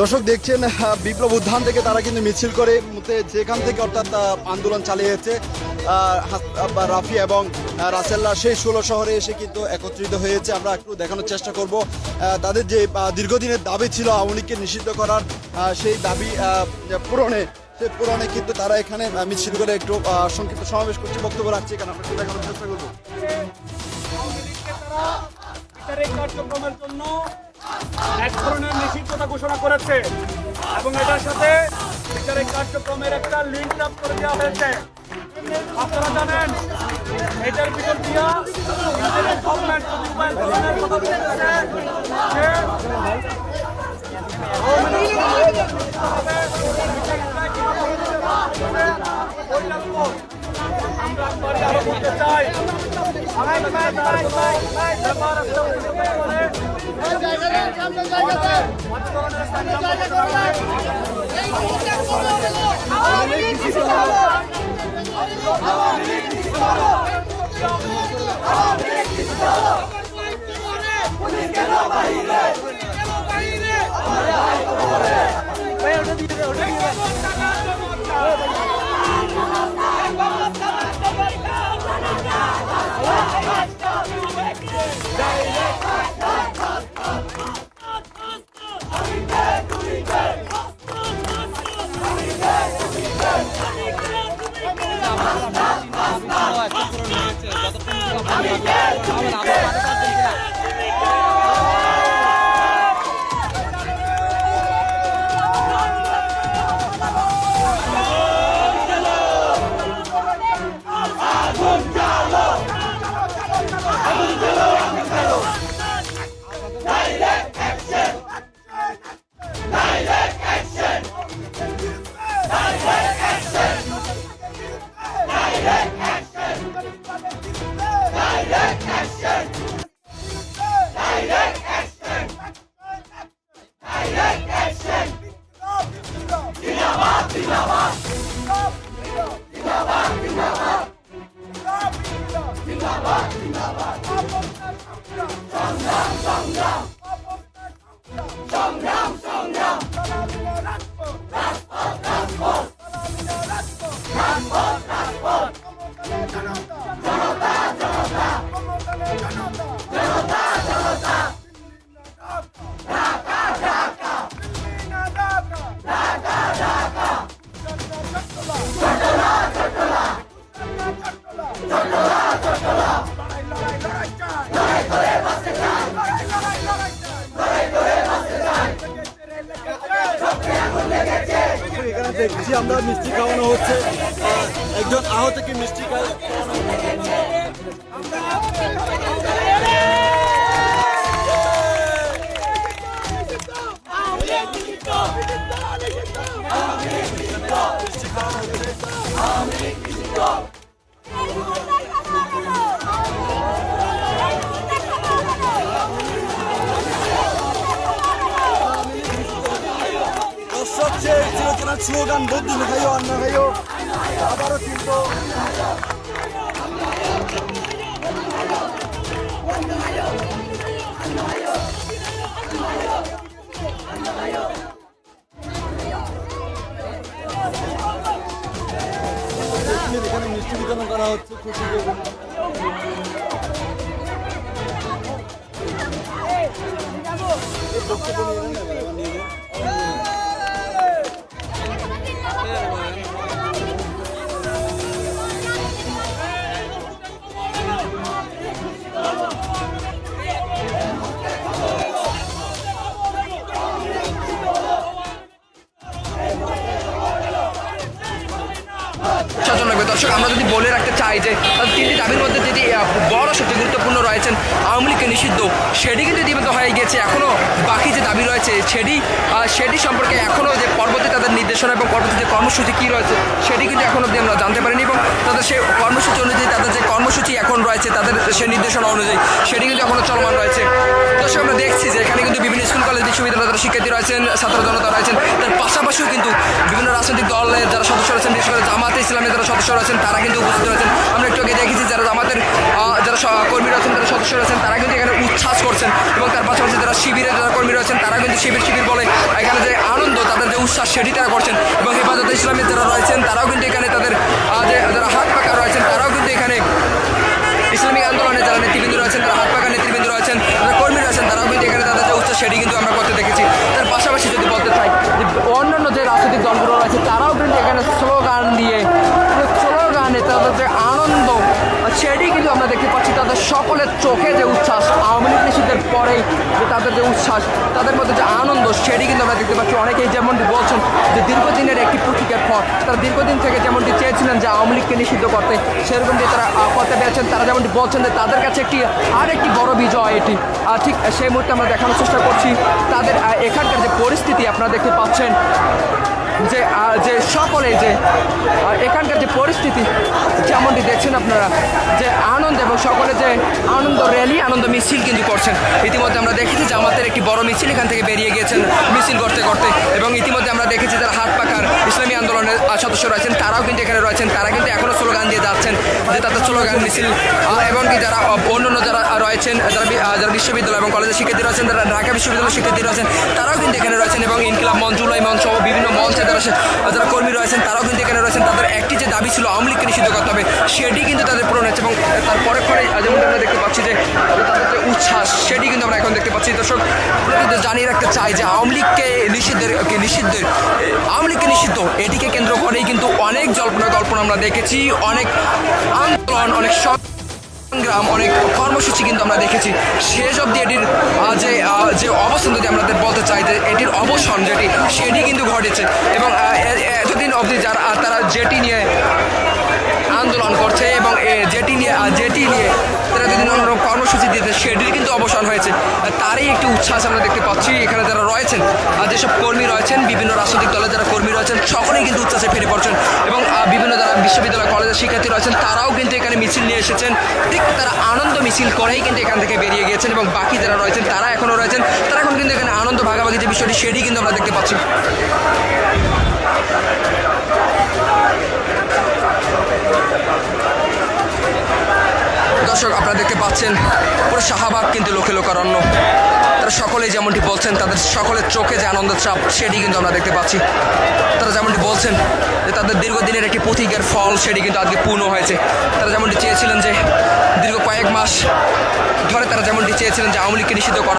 দর্শক দেখছেন বিপ্লব উদ্যান থেকে তারা কিন্তু মিছিল করে যেখান থেকে অর্থাৎ আন্দোলন চালিয়েছে রাফি এবং রাসেল্লা সেই ষোলো শহরে এসে কিন্তু একত্রিত হয়েছে। আমরা একটু দেখানোর চেষ্টা করব তাদের যে দীর্ঘদিনের দাবি ছিল আওয়ামী লীগকে নিষিদ্ধ করার সেই দাবি পূরণে, সে পূরণে কিন্তু তারা এখানে মিছিল করে একটু সংক্ষিপ্ত সমাবেশ করছে, বক্তব্য রাখছে এখানে। আমরা একটু দেখানোর চেষ্টা করব। এক ধরনের নিষিদ্ধতা ঘোষণা করেছে এবং এটার সাথে বিচারিক কার্যক্রমের একটা লিঙ্ক আপ করে দেওয়া হয়েছে। আপনারা জানেন, এটার ভিতর দিয়া গভর্নমেন্ট যে কীভাবে বিচারিকরা কীভাবে হচ্ছে ওই লাগবো। দেখছি আমরা মিষ্টি খাওয়ানো হচ্ছে। একজন আহতকে মিষ্টি খাওয়া স্লোগান বৌদ্ধ খাইও আন্না খাইও আবারও কিন্তু দাবির মধ্যে যেটি বড় সবচেয়ে গুরুত্বপূর্ণ রয়েছেন আওয়ামী লীগকে নিষিদ্ধ। সেটি কিন্তু ইতিমধ্যে হয়ে গিয়েছে এখনও বাকি যে দাবি রয়েছে, সেটি সেটি সম্পর্কে এখনও যে পরবর্তী তাদের নির্দেশনা এবং পরবর্তী যে কর্মসূচি কী রয়েছে, সেটি কিন্তু এখন অবধি আমরা জানতে পারিনি এবং তাদের সেই কর্মসূচি অনুযায়ী তাদের যে কর্মসূচি এখন রয়েছে, তাদের সেই নির্দেশনা অনুযায়ী, সেটি কিন্তু এখনও চলমান রয়েছে। আমরা দেখছি যে এখানে কিন্তু বিভিন্ন স্কুল, কলেজ বিশ্ববিদ্যালয়ের যারা শিক্ষার্থী রয়েছেন ছাত্র জনতা রয়েছেন, তার পাশাপাশিও কিন্তু বিভিন্ন রাজনৈতিক দলের যারা সদস্য রয়েছেন, বিশেষ করে জামাত ইসলামের যারা সদস্য রয়েছেন, তারা কিন্তু উপস্থিত রয়েছেন। আমরা একটু আগে দেখেছি যারা আমাদের যারা কর্মী রয়েছেন, যারা সদস্য রয়েছেন, তারা কিন্তু এখানে উচ্ছ্বাস করছেন এবং তার পাশাপাশি যারা শিবিরের যারা কর্মী রয়েছেন, তারা কিন্তু শিবির শিবির বলে এখানে যে আনন্দ, তাদের যে উচ্ছ্বাস সেটি তারা করছেন এবং হেফাজত ইসলামের যারা রয়েছেন, তারাও কিন্তু এখানে তাদের যে যারা হাত পাকা রয়েছেন, তারাও কিন্তু এখানে ইসলামিক আন্দোলনে যারা নেতৃবৃন্দ রয়েছেন তারা হাত পাকা নেতৃবৃন্দ রয়েছেন যারা কর্মী রয়েছেন তারাও কিন্তু এখানে তাদের যে উচ্ছ্বাস সেটি কিন্তু আমরা করতে দেখেছি তার পাশাপাশি যদি বলতে চাই যে অন্যান্য যে রাজনৈতিক দলগুলো রয়েছে তারাও কিন্তু এখানে স্লোগান দিয়ে স্লোগানে তাদের যে আনন্দ সেটি কিন্তু আমরা দেখতে পাচ্ছি তাদের সকলের চোখে যে উচ্ছ্বাস আওয়ামী লীগ নিষিদ্ধের পরেই যে তাদের যে উচ্ছ্বাস, তাদের মধ্যে যে আনন্দ, সেটি কিন্তু আমরা দেখতে পাচ্ছি। অনেকেই যেমনটি বলছেন যে দীর্ঘদিনের একটি প্রতীকের পর, তারা দীর্ঘদিন থেকে যেমনটি চেয়েছিলেন যে আওয়ামী লীগকে নিষিদ্ধ করতে, সেরকম সেরকমটি তারা করতে পেরেছেন তারা যেমনটি বলছেন যে তাদের কাছে একটি আর একটি বড় বিজয় এটি। ঠিক সেই মুহূর্তে আমরা দেখানোর চেষ্টা করছি, তাদের এখানকার যে পরিস্থিতি আপনারা দেখতে পাচ্ছেন। যে যে সকলে যে এখানকার যে পরিস্থিতি যেমনটি দেখছেন আপনারা যে আনন্দ এবং সকলে যে আনন্দ র্যালি আনন্দ মিছিল কিন্তু করছেন। ইতিমধ্যে আমরা দেখেছি যে আমাদের একটি বড় মিছিল এখান থেকে বেরিয়ে গিয়েছেন মিছিল করতে করতে এবং ইতিমধ্যে আমরা দেখেছি যারা হাত পাকার ইসলামী আন্দোলনের সদস্য রয়েছেন তারাও কিন্তু এখানে রয়েছেন তারা কিন্তু এখনও স্লোগান দিয়ে যাচ্ছেন যে তাদের স্লোগান মিছিল এবং কি যারা আহ, অন্যান্য যারা রয়েছেন যারা যারা বিশ্ববিদ্যালয় এবং কলেজের শিক্ষার্থী রয়েছেন যারা ঢাকা বিশ্ববিদ্যালয়ের শিক্ষার্থী রয়েছেন তারাও কিন্তু এখানে রয়েছেন এবং ইনকিলাব মঞ্চ মঞ্চ বিভিন্ন মঞ্চে যারা যারা কর্মী রয়েছেন, তারাও কিন্তু এখানে রয়েছেন। তাদের একটি যে দাবি ছিল, আওয়ামী লীগকে নিষিদ্ধ করতে হবে, সেটি কিন্তু তাদের পূরণ হচ্ছে এবং তার পরে পরে আমরা দেখতে পাচ্ছি যে, তাদের উচ্ছ্বাস, সেটি কিন্তু আমরা এখন দেখতে পাচ্ছি। দর্শক জানিয়ে রাখতে চাই যে, আওয়ামী লীগকে নিষিদ্ধের নিষিদ্ধের আওয়ামী লীগকে নিষিদ্ধ, এটিকে কেন্দ্র করেই কিন্তু অনেক জল্পনা কল্পনা আমরা দেখেছি। অনেক আন্দোলন, অনেক সব সংগ্রাম অনেক কর্মসূচি কিন্তু আমরা দেখেছি। শেষ অবধি এটির যে যে অবস্থান যদি আমাদের বলতে চাই যে এটির অবসান যেটি, সেটি কিন্তু ঘটেছে। এবং এতদিন অবধি যারা তারা যেটি নিয়ে আন্দোলন করছে এবং যেটি নিয়ে যেটি নিয়ে তারা বিভিন্ন রকম কর্মসূচি দিতে সেটির কিন্তু অবসান হয়েছে। তারই একটি উচ্ছ্বাস আমরা দেখতে পাচ্ছি, এখানে যারা রয়েছেন যেসব কর্মী রয়েছেন, বিভিন্ন রাজনৈতিক দলের যারা কর্মী রয়েছেন, সকলেই কিন্তু উচ্ছ্বাসে ফিরে পড়ছেন। এবং বিভিন্ন যারা বিশ্ববিদ্যালয় কলেজের শিক্ষার্থী রয়েছেন, তারাও কিন্তু এখানে মিছিল নিয়ে এসেছেন। তারা আনন্দ মিছিল করেই কিন্তু এখান থেকে বেরিয়ে গিয়েছেন এবং বাকি যারা রয়েছেন, তারা এখনও রয়েছেন। তারা এখন কিন্তু এখানে আনন্দ ভাগাভাগি যে বিষয়টি, সেটি কিন্তু আমরা দেখতে পাচ্ছি। দর্শক, আপনারা দেখতে পাচ্ছেন, পুরো শাহবাগ কিন্তু লোকে লোকারণ্য। তারা সকলে যেমনটি বলছেন, তাদের সকলের চোখে যে আনন্দের চাপ, সেটি কিন্তু আমরা দেখতে পাচ্ছি। তারা যেমনটি বলছেন যে তাদের দীর্ঘদিনের একটি প্রতীকের ফল, সেটি কিন্তু আজকে পূর্ণ হয়েছে। তারা যেমনটি চেয়েছিলেন যে দীর্ঘ কয়েক মাস ধরে তারা যেমনটি চেয়েছিলেন যে আওয়ামী লীগকে নিষিদ্ধ করা